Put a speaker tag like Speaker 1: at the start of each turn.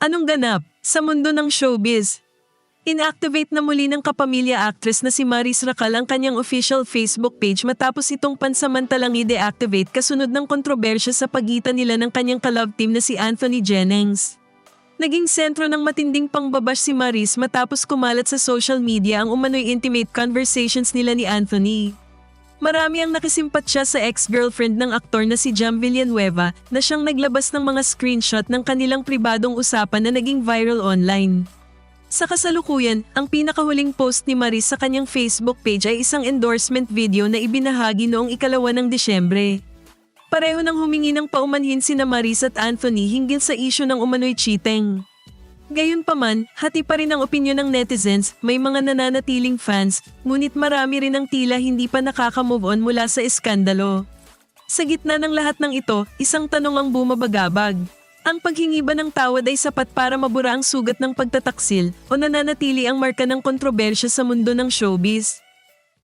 Speaker 1: Anong ganap sa mundo ng showbiz? Inactivate na muli ng kapamilya actress na si Maris Racal ang kanyang official Facebook page matapos itong pansamantalang i-deactivate kasunod ng kontrobersya sa pagitan nila ng kanyang kalove team na si Anthony Jennings. Naging sentro ng matinding pangbabash si Maris matapos kumalat sa social media ang umano'y intimate conversations nila ni Anthony. Marami ang nakisimpatya sa ex-girlfriend ng aktor na si Jam Villanueva na siyang naglabas ng mga screenshot ng kanilang pribadong usapan na naging viral online. Sa kasalukuyan, ang pinakahuling post ni Maris sa kanyang Facebook page ay isang endorsement video na ibinahagi noong ikalawa ng Disyembre. Pareho nang humingi ng paumanhin sina Maris at Anthony hinggil sa isyu ng umano'y cheating. Gayunpaman, hati pa rin ang opinyon ng netizens, may mga nananatiling fans, ngunit marami rin ang tila hindi pa nakaka-move on mula sa iskandalo. Sa gitna ng lahat ng ito, isang tanong ang bumabagabag. Ang paghingi ba ng tawad ay sapat para mabura ang sugat ng pagtataksil o nananatili ang marka ng kontrobersya sa mundo ng showbiz?